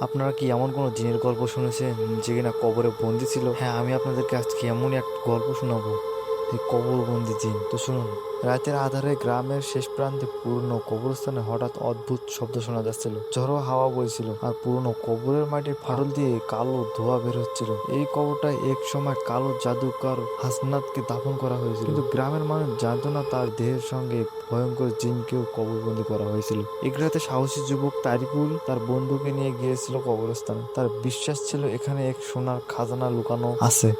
আপনারা কি এমন কোনো জিনের গল্প শুনেছেন যে কিনা কবরে বন্দি ছিল? হ্যাঁ আমি আপনাদেরকে আজকে এমনই এক গল্প শোনাবো। এই কবরবন্দি জিন। তো শুনুন, রাতের আধারে গ্রামের শেষ প্রান্তে পুরনো কবরস্থানে হঠাৎ অদ্ভুত শব্দ শোনা যাচ্ছিল। ঝড়ো হাওয়া বইছিল আর পুরনো কবরের মাটির ফাটল দিয়ে কালো ধোঁয়া বের হচ্ছিল। এই কবরটা এক সময় কালো জাদুকর হাসনাতকে দাফন করা হয়েছিল। কিন্তু গ্রামের মানুষ জানতো না তার দেহের সঙ্গে ভয়ঙ্কর জিনকেও কবরবন্দি করা হয়েছিল। এক রাতে সাহসী যুবক তারিকুল তার বন্ধুকে নিয়ে গিয়েছিল কবরস্থানে। তার বিশ্বাস ছিল এখানে এক সোনার খাজানা লুকানো আছে।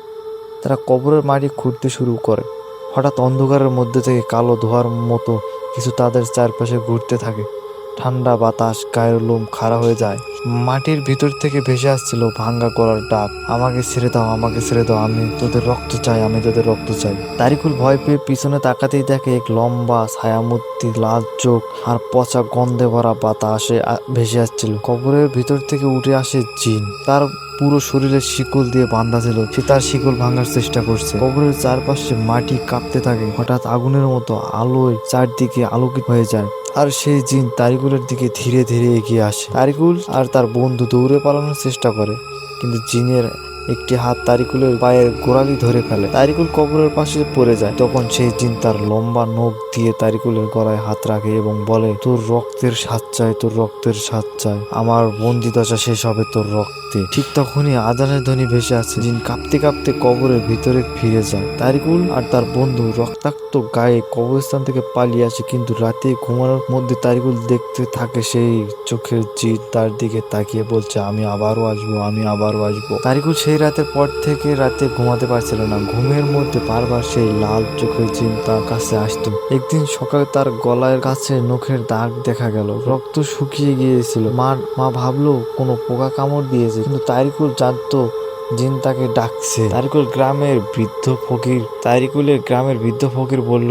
তারা কবরের মাটি খুঁড়তে শুরু করে। হঠাৎ অন্ধকারের মধ্যে থেকে কালো ধোয়ার মতো কিছু তাদের চারপাশে ঘুরতে থাকে। ঠান্ডা বাতাস, গায়ের লোম খাড়া হয়ে যায়। মাটির ভিতর থেকে ভেসে আসছিল ভাঙ্গা গলার ডাক আমাকে ছেড়ে দাও, আমাকে ছেড়ে দাও, আমি তোদের রক্ত চাই, আমি তোদের রক্ত চাই। তারিকুল ভয় পেয়ে পিছনে তাকাতেই দেখে এক লম্বা, ছায়ামূর্তি লাল চোখ আর পচা গন্ধে ভরা বাতাসে ভেসে আসছিল। কবরের ভিতর থেকে উঠে আসে জিন। তার পুরো শরীরে শিকল দিয়ে বাঁধা ছিল। সে তার শিকল ভাঙার চেষ্টা করছে। কবরের চারপাশে মাটি কাঁপতে থাকে। হঠাৎ আগুনের মতো আলোয় চারদিকে আলোকিত হয়ে যায়। আর সেই জিন তারিকুলের দিকে ধীরে ধীরে এগিয়ে আসে। তারিকুল আর তার বন্ধু দৌড়ে পালানোর চেষ্টা করে, কিন্তু জিনের একটি হাত তারিকুলের পায়ের গোড়ালি ধরে ফেলে। তারিকুল কবরের পাশে পড়ে যায়। তখন সেই জিন তার লম্বা নখ দিয়ে তারিকুলের গলায় হাত রাখে এবং বলে, তোর রক্তের স্বাদ চাই, তোর রক্তের স্বাদ চাই। আমার বন্দি দশা শেষ হবে তোর রক্তে। ঠিক তখনই আদানের ধ্বনি ভেসে আছে জিন কাঁপতে কাঁপতে কবরের ভিতরে ফিরে যায়। তারিকুল আর তার বন্ধু রক্তাক্ত গায়ে কবরস্থান থেকে পালিয়ে আসে, কিন্তু রাতে ঘুমানোর মধ্যে তারিকুল দেখতে থাকে সেই চোখের জিদ তার দিকে তাকিয়ে বলছে, আমি আবারও আসব, আমি আবারও আসব। তারিকুল সেই রাতের পর থেকে রাতে ঘুমাতে পারছিল না। ঘুমের মধ্যে বারবার সেই লাল চোখের চিন্তা কাছে আসতো। একদিন সকালে তার গলায় কাছে নখের দাগ দেখা গেল। রক্ত শুকিয়ে গিয়েছিল। মা মা ভাবলো, কোনো পোকা কামড় দিয়েছে, কিন্তু তারিকুল জানতো জিন তাকে ডাকছে। তারিকুল গ্রামের বৃদ্ধ ফকির তারিকুলের গ্রামের বৃদ্ধ ফকির বলল,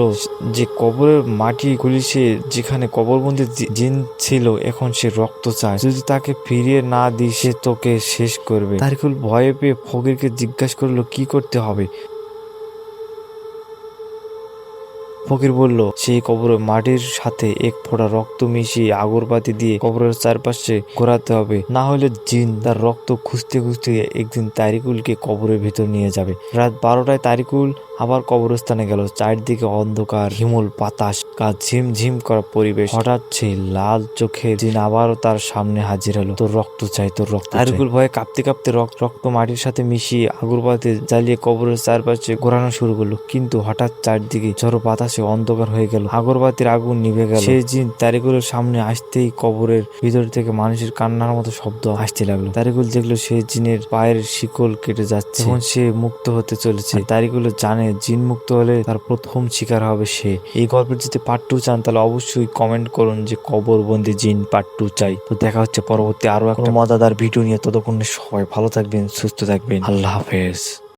যে কবরের মাটি গুলিছে যেখানে কবরবন্দি জিন ছিল, এখন সে রক্ত চায়। যদি তাকে ফিরিয়ে না দিই সে তোকে শেষ করবে। তারিকুল ভয়ে পেয়ে ফকিরকে জিজ্ঞাসা করল, কি করতে হবে? ফকির বলল সেই কবরের মাটির সাথে এক ফোঁটা রক্ত মিশিয়ে আগরবাতি দিয়ে কবরের চারপাশে ঘোরাতে হবে। না হলে জিন তার রক্ত খুঁজতে খুঁজতে একদিন তারিকুলকে কবরের ভেতর নিয়ে যাবে। রাত বারোটায় তারিকুল আবার কবরস্থানে গেল। চারদিকে অন্ধকার, হিমুল, বাতাস, গা ঝিমঝিম করা পরিবেশ। হঠাৎ সেই লাল চোখে জিন আবারও তার সামনে হাজির হলো। তোর রক্ত চাই, তোর রক্ত। তারিকুল ভয়ে কাঁপতে কাঁপতে রক্ত রক্ত মাটির সাথে মিশিয়ে আগরবাতি জ্বালিয়ে কবরের চারপাশে ঘোরানো শুরু করল। কিন্তু হঠাৎ চারদিকে ঝড়ো বাতাসে অন্ধকার হয়ে গেল। আগরবাতির আগুন নিভে গেল। সেই জিন তারিকুলের সামনে আসতেই কবরের ভিতর থেকে মানুষের কান্নার মতো শব্দ আসতে লাগল। তারিকুল দেখল সেই জিনের পায়ের শিকল কেটে যাচ্ছে। সে মুক্ত হতে চলেছে। আর তারিকুল জানে জিন মুক্ত হলে তার প্রথম শিকার হবে সে। এই গল্পের যদি পার্ট টু চান তাহলে অবশ্যই কমেন্ট করুন যে কবর কবরবন্দি জিন পার্ট টু চাই। তো দেখা হচ্ছে পরবর্তী আরও একটা মজাদার ভিডিও নিয়ে। ততক্ষণে সবাই ভালো থাকবেন সুস্থ থাকবেন। আল্লাহ হাফেজ।